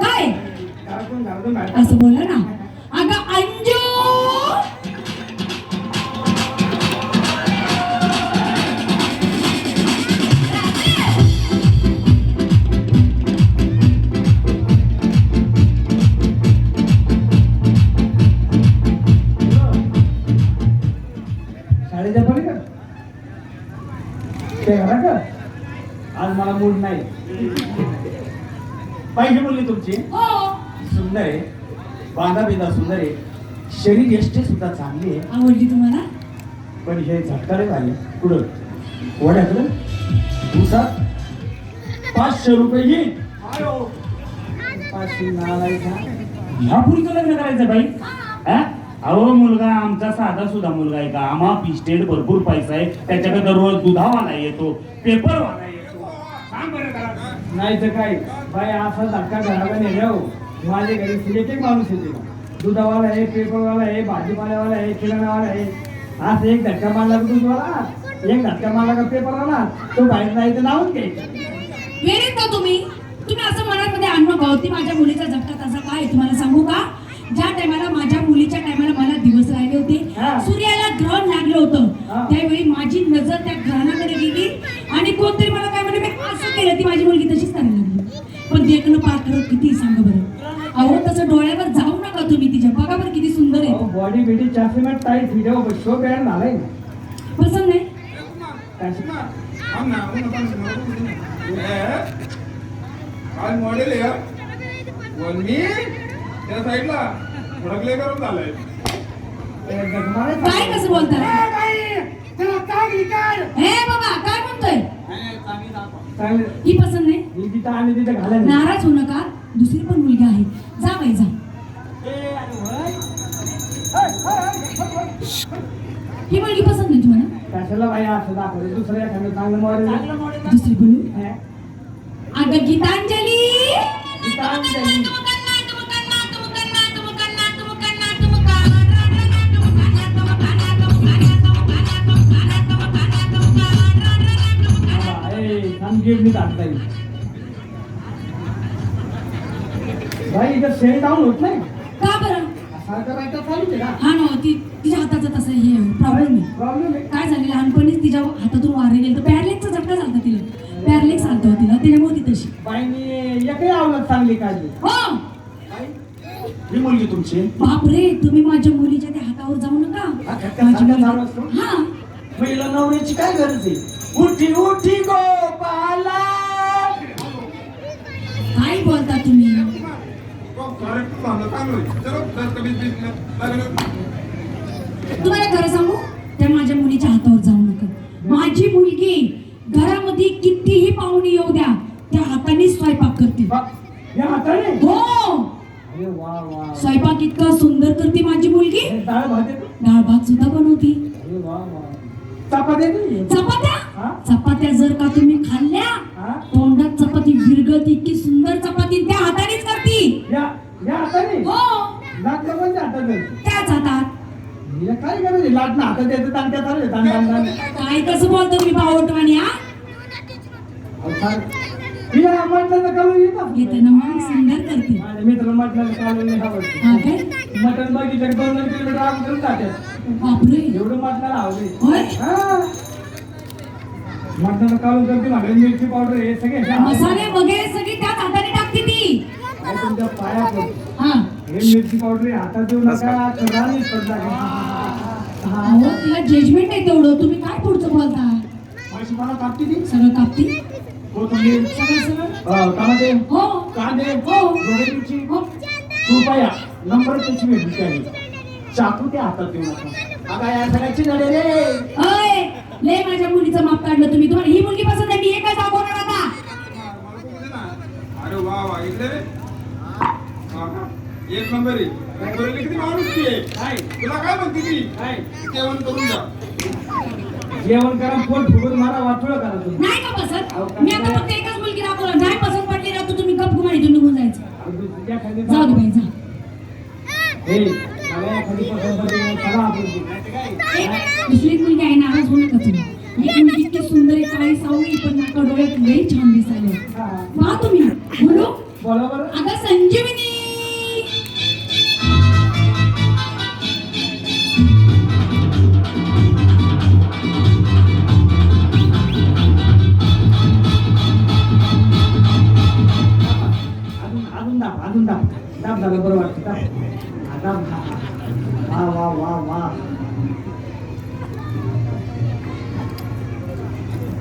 काय? असं बोला ना? अगं अंजू! शाळेच्या पलीकडे ते घरा का? आज मला मूड नाही. पाहिजे मुलगी तुमची. हो. सुंदर आहे. बांधा बिंदा सुंदर आहे. शरीर यष्टी सुद्धा चांगली आहे. आवडली तुम्हाला? पण हे झटकारे झाले. पुढं. वड्याकडं दिवसात पाचशे रुपये येईल पाचशे नालायचा ह्या पुरीचं लग्न करायचं बाई. हा? अहो मुलगा आमचा साधा सुद्धा मुलगा आहे का? आम्हा पिस्टेड भरपूर पैसा आहे. त्याच्याकडे दररोज दुधावाला येतो. पेपरवाला येतो. नाही तर काय? बाई असा धक्का घराला नेल्यावर हो. माझ्या घरी सिलेक्टिव्ह माणूस येते. दुधावाला आहे पेपरवाला आहे भाजीपाल्यावाला आहे किराणावाला आहे. असं एक धक्का मारला का दूधवाला? एक धक्का मारला का पेपरवाला? तो बाहेर जायचं तर लावून वेळेत का तुम्ही. तुम्ही असं मनामध्ये आणू अन्न हो. ती माझ्या मुलीचा झटका तसा काय तुम्हाला सांगू का? ज्या टायमाला माझ्या मुलीच्या टायमाला मला दिवस राहिले होते हा. सूर्याला ग्रहण लागलं होतं हा. त्यावेळी माझी नजर त्या ग्रहणाकडे गेली आणि कोणतरी मला काय म्हणे मी असं केलं ती माझी मुलगी तशीच करायला लागली पण करत किती सांगा बरं? अहो तसं डोळ्यावर जाऊ नका तुम्ही तिच्या. बघा बरं किती सुंदर आहे बॉडी बिडी चाचीमेंट टाईट व्हिडिओ शो बॅन झालाय पसंत नाही? आज मॉडेल आहे वन्नी त्या साईडला भडकले करून झालंय काय कसं बोलता हे बाबा काय म्हणतोय? ही पसंत नाही? तिथं आम्ही तिथं घालायला नाराज होऊ नका. दुसरी पण मुलगी आहे. जा बाई जा. ही मुलगी पसंत नाही तुम्हाला? कशाला बाई असं दाखवलं दुसरं एखादं चांगलं मॉडेल दुसरी बोलू अगं गीतांजली! गीतांजली. मी टाकता येईल. भाई इथं सेल डाऊन होत नाही. का बरं? सारखं राहायचं चालूच आहे ना. हा ना ती तिच्या हाताचं तसं हे प्रॉब्लेम आहे. प्रॉब्लेम आहे. काय झाले लहानपणीच तिच्या हातातून वारे गेले तर पॅरलेक्सचा झटका झाला तिला. पॅरलेक्स आलता तिला. त्याच्यामुळे ती तशी. बाईनी एकही आवडत चांगली काढली. हो! मुलगी तुमची? बापरे तुम्ही माझ्या मुलीच्या त्या हातावर जाऊ नका. माझी मुलगी-. हा. पहिला नवऱ्याची काय गरज आहे? उठी उठी गोपाला काय बोलता तुम्ही? तुम्हाला खरं सांगू? त्या माझ्या मुलीच्या हातावर जाऊ नका. माझी मुलगी घरामध्ये कितीही पाहुणे येऊ द्या त्या हाताने स्वयंपाक करते. बा, या हाताने? हो. स्वयंपाक इतका सुंदर करते माझी मुलगी. डाळ भात येतो डाळ भात सुद्धा बनवती. चपात्या? चपात्या जर का तुम्ही खाल्ल्या? तोंडात चपाती विरगत इतकी सुंदर चपाती त्या हातानेच करती. हो? त्याच हातात. काय लाटणं हातात कसं बोलतो तुम्ही बावटवाणी हा? अहो, सांग. हिला मटणाचं कालवण येतं. येते ना मग सुंदर करते. माझ्या मित्राला मटणाचं कालवण नाही आवडतं हा काय? मटण बघितलं दोन दोन किलोमीटर एवढं मटणाला आवडे. हा मटणाचं कालवण करते माझ्या मिरची पावडर हे सगळे मसाले वगैरे सगळी त्याच हाताने टाकते ती काय तुमच्या पाया. हा. हे मिरची पावडर हे हातात देऊ नका राणीच पडला तिला जजमेंट आहे तेवढं. तुम्ही काय पुढचं बोलता? मला कापते ती? सगळं कापती? कोथिंबीर. सगळं सगळं? अं, टमाटे हो. कांदे. हो. डोळ्याची हो. कृपया नंबर त्याची चाकू त्या हातात देऊ नका. आता या सगळ्याची नडे रे. लय माझ्या मुलीचं माप काढलं तुम्ही. तुम्हाला ही मुलगी पसंत आहे मी एकच दाखवणार आता. अरे वा इकडे? एक नंबर आहे. पोरीला किती माणूस ती आहे? काय तुला काय म्हणते ती? काय जेवण करून जा. जेवण करा पोट फुगून मारा वाटोळ करा तुम्ही. नाही का पसंत? मी आता फक्त एकच मुलगी दाखवणार. नाही पसंत पडली ना तर तुम्ही गप गुमाडी तुम्ही निघून जायचं जाऊ दे बाई जा. हे, मुलगी आहे नाराज होऊ नका तुम्ही. एक मुलगी इतकी सुंदर आहे काळी सावळी पण नाका डोळ्यात लई छान दिसायला पहा तुम्ही बोलो. आता संजीवनी. अजून अजून दाब अजून दाब. दाब झालं बरं वाटतं. दाब. दाब वा वा वा वा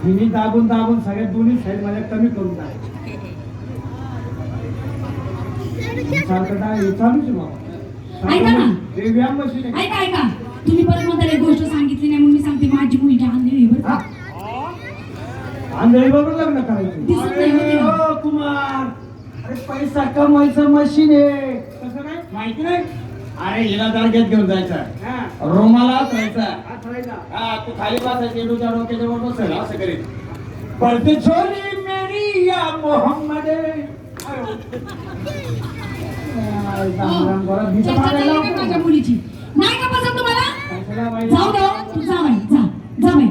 हिनी दाबून दाबून सगळ्या दोन्ही साईड माझ्या कमी करून टाकायचे सारखं डाय चालूच आहे बाबा. ऐका ना. हे व्यायाम मशीन आहे. ऐका ऐका. तुम्ही परत मला एक गोष्ट सांगितली नाही. मी सांगते माझी मुलगी आंधळी आहे बरं? का? आंधळी बरोबर लग्न करायचं. दिसत नाही अरे तिला. हो, कुमार. अरे पैसा कमवायचं मशीन आहे. कसं काय माहिती नाही? अरे हिला जागेत घेऊन जायचा हा रोमाला हा. हा तू खाली बसायची तुझ्या डोक्याच्या वर बसेल असं करीत पडते छोरी मेरी या मोहम्मद. माझ्या मुलीची नाही का पसंत तुम्हाला कशाला बाई? जाऊ द्या. तू जा बाई जा जा बाई